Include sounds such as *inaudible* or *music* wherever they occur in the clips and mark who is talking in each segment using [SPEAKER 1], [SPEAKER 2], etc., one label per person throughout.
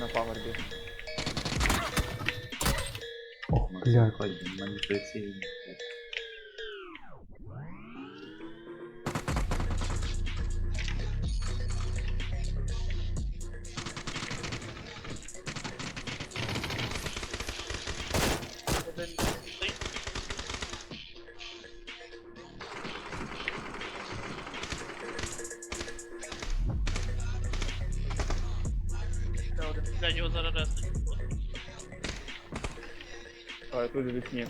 [SPEAKER 1] На павербі.
[SPEAKER 2] Ох, блядь.
[SPEAKER 3] Ходь,
[SPEAKER 4] блядь, його зараз рестить.
[SPEAKER 1] А, тут в вікні.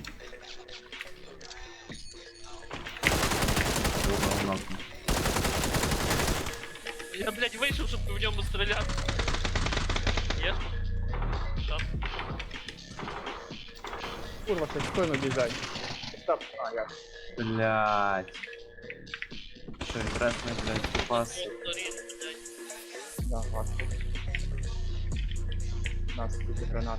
[SPEAKER 3] Одного нахуй.
[SPEAKER 4] Я, блядь, вийшов, щоб в ньому стріляти. Є? Шап.
[SPEAKER 1] Курва, це стойно бежать. Так, а, я.
[SPEAKER 3] Блядь. Що, красный, блядь, пас.
[SPEAKER 4] Сторін, блядь.
[SPEAKER 1] Да, ладно. 15 гранат.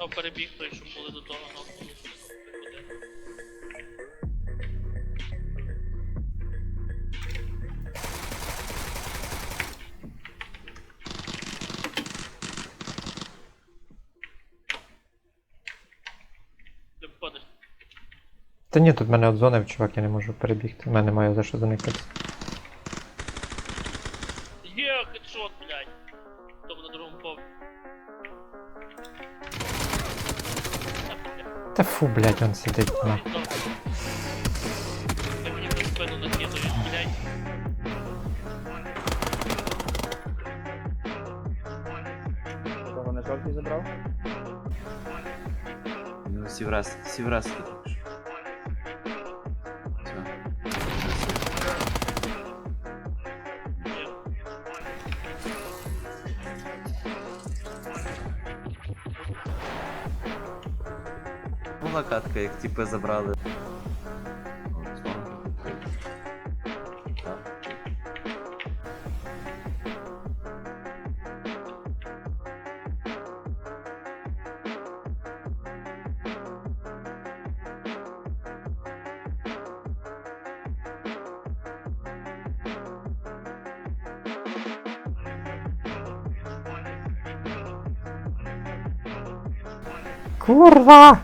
[SPEAKER 4] Ну, перебіг той, що були до того.
[SPEAKER 2] Та ні, тут мене от чувак, я не можу перебігти. У мене немає за що заникати.
[SPEAKER 4] Є, хедшот, блядь. Хто на другому поверсі. Та,
[SPEAKER 2] фу, блядь, он сидить на.
[SPEAKER 4] Ти мені на спину накидаєш, блядь.
[SPEAKER 1] Того на жовтий забрав?
[SPEAKER 3] Ну, сів раз, сів Була катка, як типи забрали. О,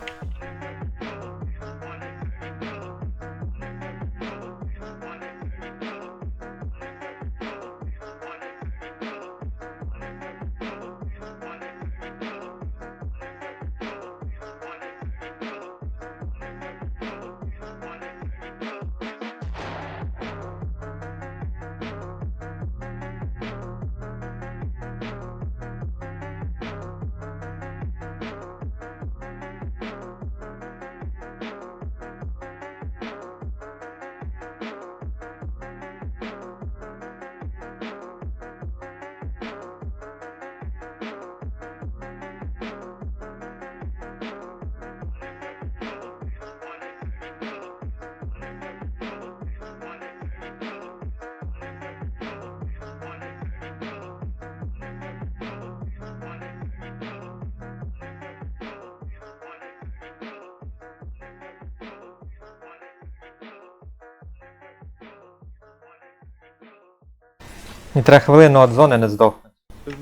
[SPEAKER 2] Мені треба хвилину від зони не здохне.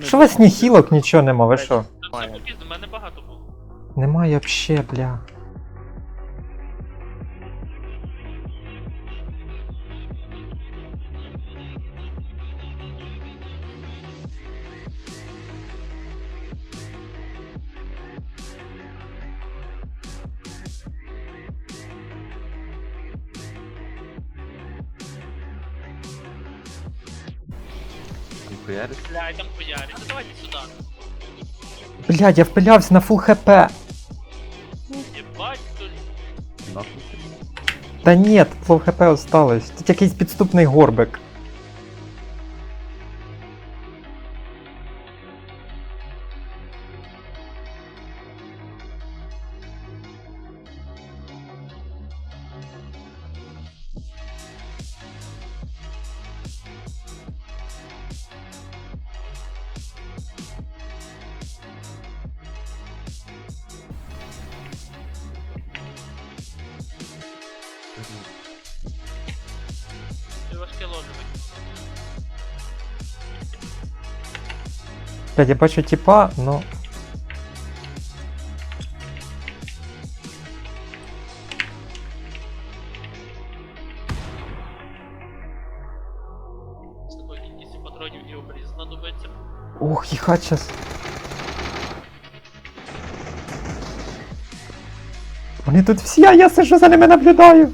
[SPEAKER 2] Що у вас ні хілок, нічого нема, ви що?
[SPEAKER 4] Все
[SPEAKER 1] Немає.
[SPEAKER 4] попізно, в мене багато було.
[SPEAKER 2] Немає вообще, бля.
[SPEAKER 3] Хуярить.
[SPEAKER 4] Блядь, там хуярі. Ну давайте сюда.
[SPEAKER 2] Блядь, я впилявся на фул хп.
[SPEAKER 4] Єбать, что
[SPEAKER 3] Нахуй.
[SPEAKER 2] Та ні, тут фул хп осталось. Тут якийсь підступний горбик.
[SPEAKER 4] Ти важке
[SPEAKER 2] Блять, я бачу типа,
[SPEAKER 4] но.
[SPEAKER 2] Ох, ехать сейчас. Они тут все, а я сижу за ними наблюдаю.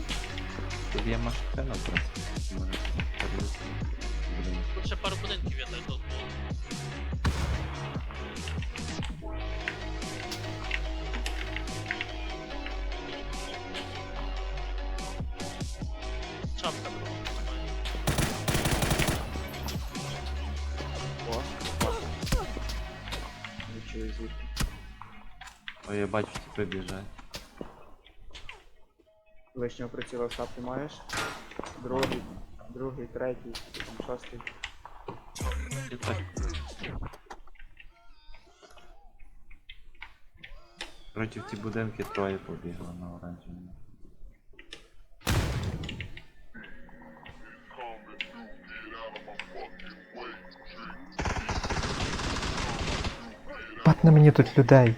[SPEAKER 3] Тут є машина, в принципі. Може, подивитися. Будемо.
[SPEAKER 4] Тут ще пару будинків є так тут. було. Шапка просто немає.
[SPEAKER 1] Лишнього приціла став ти маєш? Другий, другий, третій, там шостий.
[SPEAKER 3] Короче, в ті будинки троє побігли на оранжевому.
[SPEAKER 2] Бать на мені тут людей.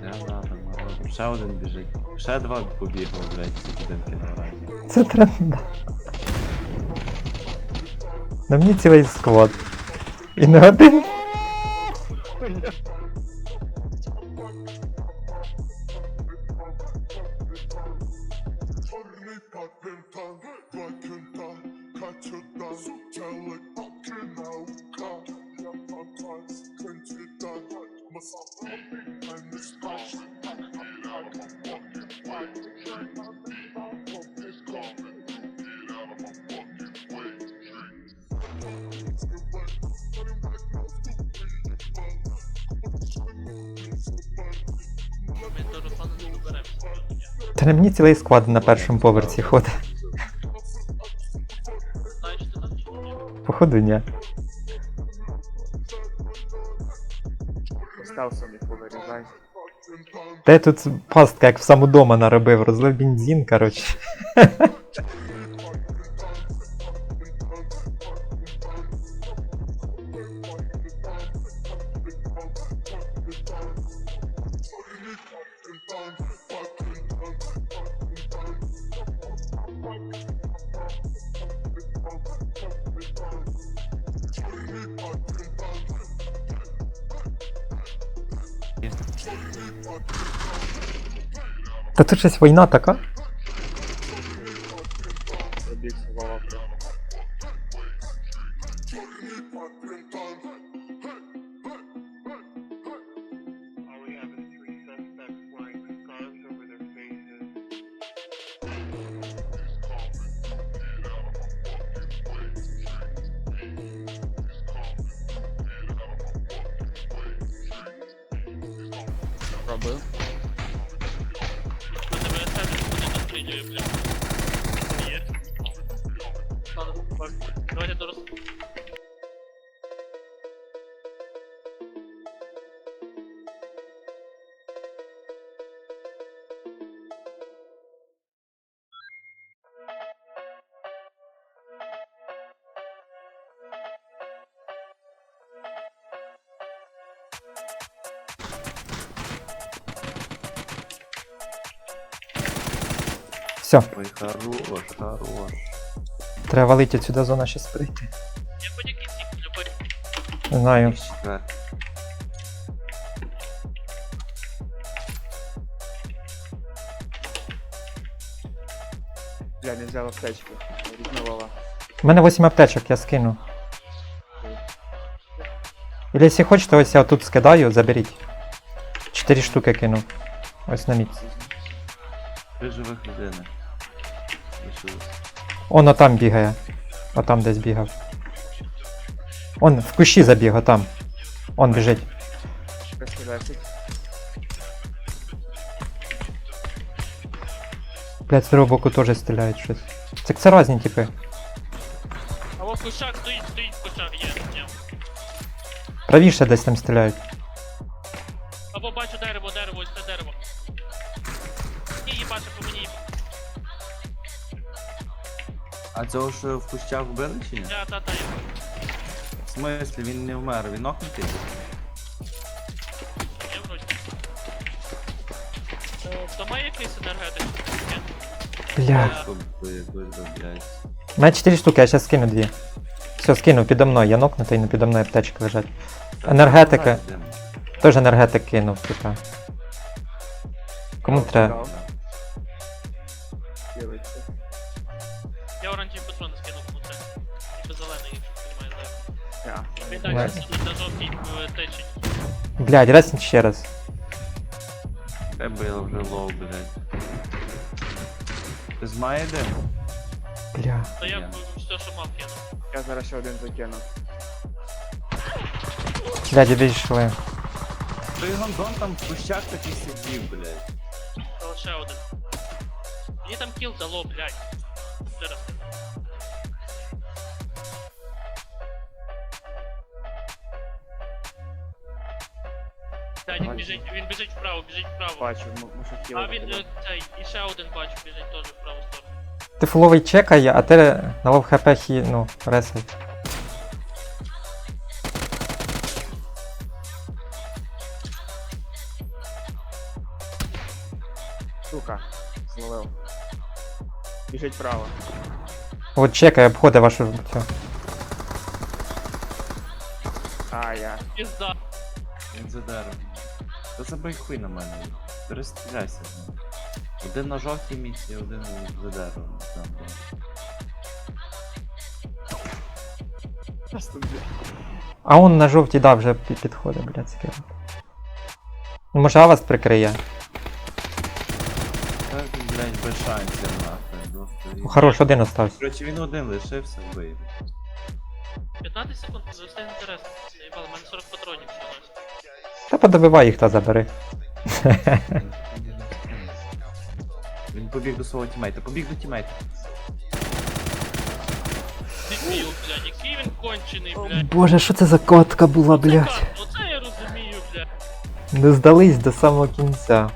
[SPEAKER 3] Да, там. Ще один біжить. Ще два побігли, блядь, ці будинки на оранжевому.
[SPEAKER 2] Це тренда. На мені цілий склад. І не один.
[SPEAKER 5] Patentan,
[SPEAKER 2] Мені цілий склад на першому поверсі ходить. Походу, ні.
[SPEAKER 1] Повирізай.
[SPEAKER 2] Та я тут пастка, як в саму дома наробив, розлив бензин, коротше. Та тут щось війна така.
[SPEAKER 1] Пробігся.
[SPEAKER 4] Не бля. Є. Ладно. Давайте до
[SPEAKER 2] Все,
[SPEAKER 3] Ой, хорош, хорош.
[SPEAKER 2] треба валити отсюда зона щас прийти.
[SPEAKER 4] Я будь-який сік, любой.
[SPEAKER 2] Не знаю.
[SPEAKER 3] Четвер.
[SPEAKER 1] Бля, не взяв аптечки. Рідна
[SPEAKER 2] У мене 8 аптечок, я скину. Или якщо хочете, ось я тут скидаю, заберіть. 4 штуки кинув. Ось на міц.
[SPEAKER 3] Три живих людини.
[SPEAKER 2] Он отам бігає. Отам десь бігав. Он в кущі забіг, отам. Он біжить. Блять, з другого боку теж стріляють щось. Це, це різні типи.
[SPEAKER 4] А во кущак стоїть, стоїть кущак, є. Ні.
[SPEAKER 2] Правіше десь там стріляють.
[SPEAKER 4] Або бачу дерево, дерево,
[SPEAKER 3] А цього що в кущах вбили чи ні?
[SPEAKER 4] Та та я.
[SPEAKER 3] В смислі, він не вмер, він окнутий?
[SPEAKER 4] Я вроді. Е, То має якийсь енергетик? Ні?
[SPEAKER 2] Бля.
[SPEAKER 3] Блядь.
[SPEAKER 2] У мене 4 штуки, я зараз скину дві. Все, скинув підо мною, я нокнутий, ну підо мною аптечки лежать. Енергетика. Теж енергетик кинув, типа. Кому треба?
[SPEAKER 4] Він
[SPEAKER 2] Давай.
[SPEAKER 4] далі сидить на жовтій е, течі.
[SPEAKER 2] Блядь, раз ще раз.
[SPEAKER 3] Тебе я вже лоу, блядь. Ти з має де?
[SPEAKER 2] Бля.
[SPEAKER 4] Та я
[SPEAKER 3] Ні.
[SPEAKER 4] б все, що мав кинув.
[SPEAKER 1] Я зараз ще один закину.
[SPEAKER 2] Блядь, відійшли.
[SPEAKER 3] Той гондон там в кущах такий сидів, блядь.
[SPEAKER 4] Та лише один. Мені там кіл дало, блядь. Ще раз. Блядь, він біжить, він біжить вправо, біжить вправо.
[SPEAKER 1] Бачу, м-
[SPEAKER 4] А
[SPEAKER 1] хілити.
[SPEAKER 4] він е, цей, і ще один бачу, біжить теж в праву сторону.
[SPEAKER 2] Ти фуловий чекає, а ти на лов хп хі, ну, ресай.
[SPEAKER 1] Сука. Зловив. Біжить вправо.
[SPEAKER 2] От чекай, обходить вашу цю.
[SPEAKER 1] А, я.
[SPEAKER 4] Пізда.
[SPEAKER 3] Та забий хуй на мене. Перестріляйся. з ним. Один на жовтій місці, один блядь.
[SPEAKER 1] Просто, блядь.
[SPEAKER 2] А он на жовтій, да, вже пі- підходить, блядь, скиро. Ну, може, а вас прикриє.
[SPEAKER 3] Так, блядь, без шансів нахуй. просто
[SPEAKER 2] Ну, хорош, один остався.
[SPEAKER 3] Короче, він один лишився, вбив.
[SPEAKER 4] 15 секунд, завжди інтересно. Заїбали, в мене 40 патронів.
[SPEAKER 2] Та подобивай їх та забери. *laughs*
[SPEAKER 3] Він побіг до свого тімейта, побіг до тімейта.
[SPEAKER 4] Дебіл, блядь, який він кончений, блядь.
[SPEAKER 2] Боже, що це за котка була,
[SPEAKER 4] блядь? оце я розумію, блядь.
[SPEAKER 2] Не здались до самого кінця.